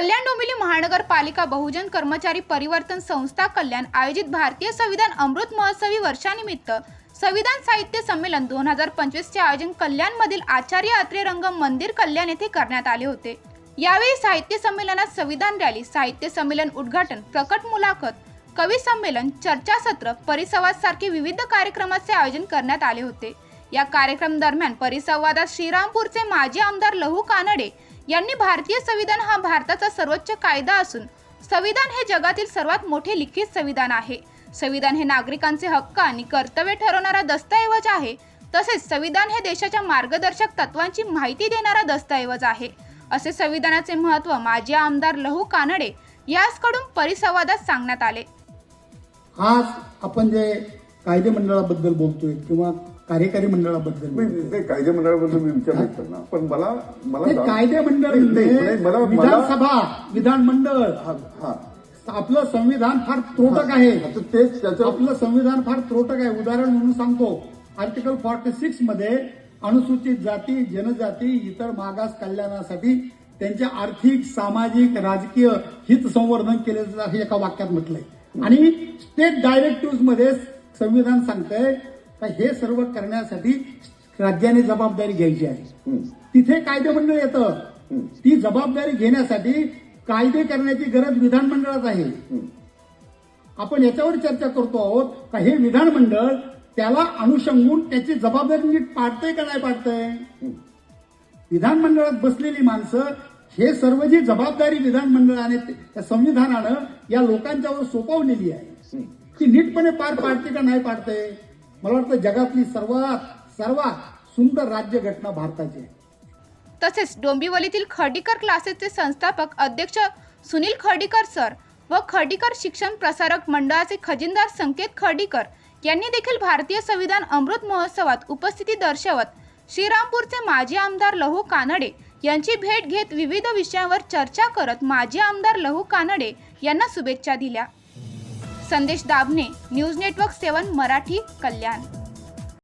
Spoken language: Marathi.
कल्याण डोंबिवली महानगरपालिका बहुजन कर्मचारी परिवर्तन संस्था कल्याण आयोजित भारतीय संविधान अमृत महोत्सवी वर्षानिमित्त संविधान साहित्य संमेलन दोन हजार पंचवीसचे आयोजन कल्याणमधील आचार्य अत्रे रंगम मंदिर कल्याण येथे करण्यात आले होते. यावेळी साहित्य संमेलनात संविधान रॅली साहित्य संमेलन उद्घाटन प्रकट मुलाखत कवी संमेलन चर्चासत्र परिसंवाद सारखे विविध कार्यक्रमाचे आयोजन करण्यात आले होते. या कार्यक्रम दरम्यान परिसंवादात श्रीरामपूरचे माजी आमदार लहू कानडे यांनी भारतीय संविधान हा भारताचा सर्वोच्च कायदा असून संविधान हे जगातील सर्वात मोठे लिखित संविधान आहे. संविधान हे नागरिकांचे हक्क आणि कर्तव्य ठरवणारा दस्तऐवज आहे. तसेच संविधान हे देशाच्या मार्गदर्शक तत्वांची माहिती देणारा दस्तऐवज आहे. असे संविधानाचे महत्त्व माजी आमदार लहू कानडे याचकडून परिसंवादात सांगण्यात आले. आज आपण जे कायदे मंडळाबद्दल बोलतोय किंवा कार्यकारी मंडळाबद्दल. नाही, कायदे मंडळाबद्दल मी विचारलं ना पण मला मला ते कायदे मंडळ नाही, नाही, म्हणजे नाही, मला मला विधानसभा विधानमंडळ हा आपलं संविधान फार त्रोटक आहे. आता तेच त्याचं आपलं संविधान फार त्रोटक आहे. उदाहरण म्हणून सांगतो. आर्टिकल फॉर्टी सिक्समध्ये अनुसूचित जाती जनजाती इतर मागास कल्याणासाठी त्यांच्या आर्थिक सामाजिक राजकीय हित संवर्धन केले जातं हे एका वाक्यात म्हटलंय. आणि स्टेट डायरेक्टिव्हमध्ये संविधान सांगतंय. का हे सर्व करण्यासाठी राज्याने जबाबदारी घ्यायची आहे. तिथे कायदे मंडळ येतं ती जबाबदारी घेण्यासाठी कायदे करण्याची गरज विधानमंडळात आहे. आपण याच्यावर चर्चा करतो आहोत का हे विधानमंडळ त्याला अनुषंगून त्याची जबाबदारी नीट पाडतंय का नाही पाडतंय. विधानमंडळात बसलेली माणसं हे सर्व जी जबाबदारी विधानमंडळाने त्या संविधानानं या लोकांच्यावर सोपवलेली आहे. ती नीटपणे पार पाडते का नाही पाडते? मला वाटतं जगातली सर्वात सर्वात सुंदर राज्यघटना भारताची आहे. तसेच डोंबिवलीतील खर्डीकर क्लासेसचे संस्थापक अध्यक्ष सुनील खर्डीकर सर व खर्डीकर शिक्षण प्रसारक मंडळाचे खजिनदार संकेत खर्डीकर यांनी देखील भारतीय संविधान अमृत महोत्सवात उपस्थिती दर्शवत श्रीरामपूरचे माजी आमदार लहू कानडे यांची भेट घेत विविध विषयांवर चर्चा करत माजी आमदार लहू कानडे यांना शुभेच्छा दिल्या. Sandesh Dabne news network seven Marathi Kalyan.